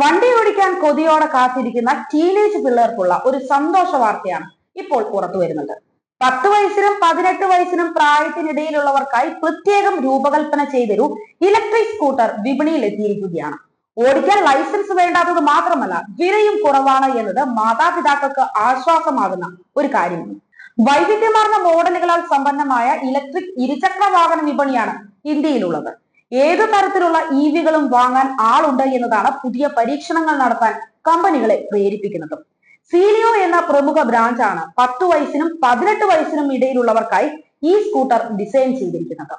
വണ്ടി ഓടിക്കാൻ കൊതിയോടെ കാത്തിരിക്കുന്ന ടീനേജ് പിള്ളേർക്കുള്ള ഒരു സന്തോഷ വാർത്തയാണ് ഇപ്പോൾ പുറത്തു വരുന്നത്. പത്ത് വയസ്സിനും പതിനെട്ട് വയസ്സിനും പ്രായത്തിനിടയിലുള്ളവർക്കായി പ്രത്യേകം രൂപകൽപ്പന ചെയ്തൊരു ഇലക്ട്രിക് സ്കൂട്ടർ വിപണിയിൽ എത്തിയിരിക്കുകയാണ്. ഓടിക്കാൻ ലൈസൻസ് വേണ്ടാത്തത് മാത്രമല്ല വിലയും കുറവാണ് എന്നത് മാതാപിതാക്കൾക്ക് ആശ്വാസമാകുന്ന ഒരു കാര്യമാണ്. വൈവിധ്യമാർന്ന മോഡലുകളാൽ സമ്പന്നമായ ഇലക്ട്രിക് ഇരുചക്ര വാഹന വിപണിയാണ് ഇന്ത്യയിലുള്ളത്. ഏതു തരത്തിലുള്ള ഇ വികളും വാങ്ങാൻ ആളുണ്ട് എന്നതാണ് പുതിയ പരീക്ഷണങ്ങൾ നടത്താൻ കമ്പനികളെ പ്രേരിപ്പിക്കുന്നത്. സീലിയോ എന്ന പ്രമുഖ ബ്രാൻഡാണ് പത്ത് വയസ്സിനും പതിനെട്ട് വയസ്സിനും ഇടയിലുള്ളവർക്കായി ഈ സ്കൂട്ടർ ഡിസൈൻ ചെയ്തിരിക്കുന്നത്.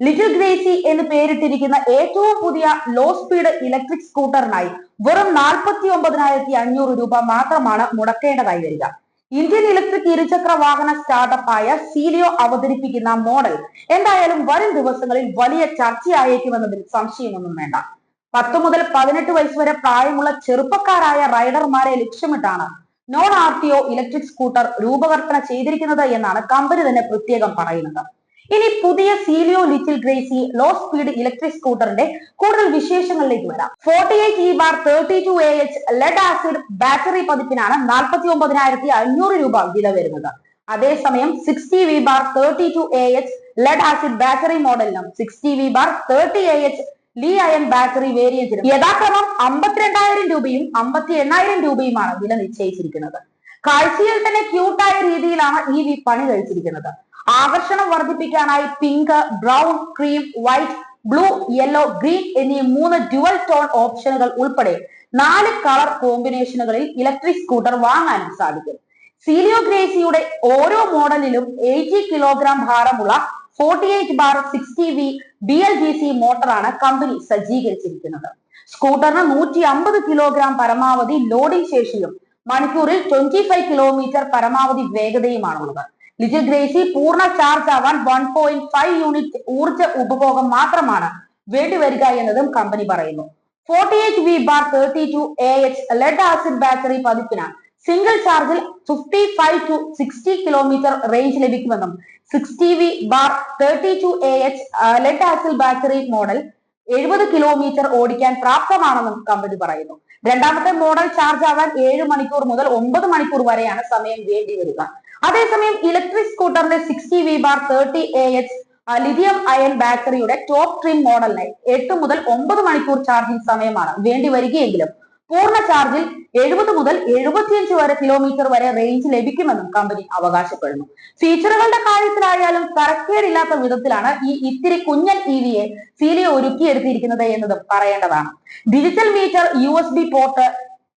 ലിറ്റിൽ ഗ്രേസി എന്ന് പേരിട്ടിരിക്കുന്ന ഏറ്റവും പുതിയ ലോ സ്പീഡ് ഇലക്ട്രിക് സ്കൂട്ടറിനായി വെറും നാൽപ്പത്തി ഒമ്പതിനായിരത്തി അഞ്ഞൂറ് രൂപ മാത്രമാണ് മുടക്കേണ്ടതായി വരിക. ഇന്ത്യൻ ഇലക്ട്രിക് ഇരുചക്ര വാഹന സ്റ്റാർട്ടപ്പായ സീലിയോ അവതരിപ്പിക്കുന്ന മോഡൽ എന്തായാലും വരും ദിവസങ്ങളിൽ വലിയ ചർച്ചയായേക്കുമെന്നതിൽ സംശയമൊന്നും വേണ്ട. പത്ത് മുതൽ പതിനെട്ട് വയസ്സ് വരെ പ്രായമുള്ള ചെറുപ്പക്കാരായ റൈഡർമാരെ ലക്ഷ്യമിട്ടാണ് നോൺ ആർ ഇലക്ട്രിക് സ്കൂട്ടർ രൂപകൽപ്പന ചെയ്തിരിക്കുന്നത് എന്നാണ് കമ്പനി തന്നെ പ്രത്യേകം പറയുന്നത്. ഇനി പുതിയ Zelio little Gracy low speed electric സ്കൂട്ടറിന്റെ കൂടുതൽ വിശേഷങ്ങളിലേക്ക് വരാം. Forty eight E bar thirty two A H lead acid battery പതിപ്പിനാണ് നാൽപ്പത്തി ഒമ്പതിനായിരത്തി അഞ്ഞൂറ് രൂപ വില വരുന്നത്. അതേസമയം sixty V bar thirty two A H lead acid battery മോഡലിനും sixty V bar thirty A H Li ion battery വേരിയന്റിനും യഥാക്രമം അമ്പത്തിരണ്ടായിരം രൂപയും അമ്പത്തി എണ്ണായിരം രൂപയുമാണ് വില നിശ്ചയിച്ചിരിക്കുന്നത്. കാഴ്ചയിൽ തന്നെ ക്യൂട്ടായ രീതിയിലാണ് ഈ വി പണി കഴിച്ചിരിക്കുന്നത്. ആകർഷണം വർദ്ധിപ്പിക്കാനായി pink brown cream white blue yellow green എന്നീ മൂന്ന് ഡ്യുവൽ ടോൺ ഓപ്ഷനുകൾ ഉൾപ്പെടെ നാല് കളർ കോമ്പിനേഷനുകളിൽ ഇലക്ട്രിക് സ്കൂട്ടർ വാങ്ങാനും സാധിക്കും. സീലിയോ ഗ്രേസിയുടെ ഓരോ മോഡലിലും എയ്റ്റി കിലോഗ്രാം ഭാരമുള്ള forty eight bar sixty V B L G C മോട്ടറാണ് company സജ്ജീകരിച്ചിരിക്കുന്നത്. സ്കൂട്ടറിന് നൂറ്റി അമ്പത് കിലോഗ്രാം പരമാവധി ലോഡിംഗ് ശേഷിയും മണിക്കൂറിൽ ട്വന്റി ഫൈവ് കിലോമീറ്റർ പരമാവധി വേഗതയുമാണുള്ളത്. ലിറ്റിൽ ഗ്രേസി പൂർണ ചാർജ് ആവാൻ വൺ പോയിന്റ് ഫൈവ് യൂണിറ്റ് ഊർജ ഉപഭോഗം മാത്രമാണ്. വേണ്ടിവരിക എന്നതും കമ്പനി പറയുന്നു. Forty eight V bar thirty two A H lead acid battery പതിപ്പിന് സിംഗിൾ ചാർജിൽ fifty five to sixty kilometre range ലഭിക്കുമെന്നും sixty V bar thirty two A H lead acid battery model എഴുപത് കിലോമീറ്റർ ഓടിക്കാൻ പ്രാപ്തമാണെന്നും company പറയുന്നു. രണ്ടാമത്തെ model charge ആവാൻ ഏഴ് മണിക്കൂർ മുതൽ ഒമ്പത് മണിക്കൂർ വരെയാണ് സമയം വേണ്ടി വരിക. അതേസമയം electric സ്കൂട്ടറിന്റെ sixty V bar thirty A H lithium ion ബാറ്ററിയുടെ ടോപ്പ് ട്രിം മോഡലിന് എട്ട് മുതൽ ഒമ്പത് മണിക്കൂർ ചാർജിംഗ് സമയമാണ് വേണ്ടി വരികയെങ്കിലും പൂർണ ചാർജിൽ എഴുപത് മുതൽ എഴുപത്തിയഞ്ച് വരെ കിലോമീറ്റർ വരെ റേഞ്ച് ലഭിക്കുമെന്നും കമ്പനി അവകാശപ്പെടുന്നു. ഫീച്ചറുകളുടെ കാര്യത്തിലായാലും തരക്കേടില്ലാത്ത വിധത്തിലാണ് ഈ ഇത്തിരി കുഞ്ഞൻ ഇ വിയെ സീലിയോ ഒരുക്കിയെടുത്തിരിക്കുന്നത് എന്നതും പറയേണ്ടതാണ്. Digital meter U S B port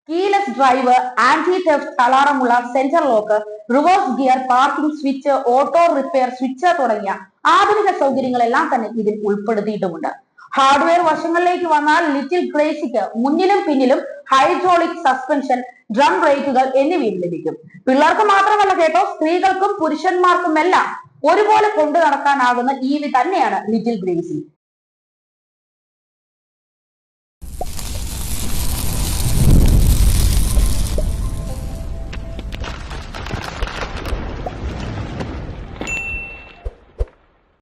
keyless drive anti theft അലാറമുള്ള sensor lock reverse gear parking switch auto repair switch തുടങ്ങിയ ആധുനിക സൗകര്യങ്ങളെല്ലാം തന്നെ ഇതിൽ ഉൾപ്പെടുത്തിയിട്ടുമുണ്ട്. ഹാർഡ്വെയർ വശങ്ങളിലേക്ക് വന്നാൽ ലിറ്റിൽ ഗ്രേസിക്ക് മുന്നിലും പിന്നിലും ഹൈഡ്രോളിക് സസ്പെൻഷൻ ഡ്രം ബ്രേക്കുകൾ എന്നിവയും ലഭിക്കും. പിള്ളേർക്ക് മാത്രമല്ല കേട്ടോ സ്ത്രീകൾക്കും പുരുഷന്മാർക്കും എല്ലാം ഒരുപോലെ കൊണ്ടു നടക്കാനാകുന്ന ഈ വി തന്നെയാണ് ലിറ്റിൽ ഗ്രേസി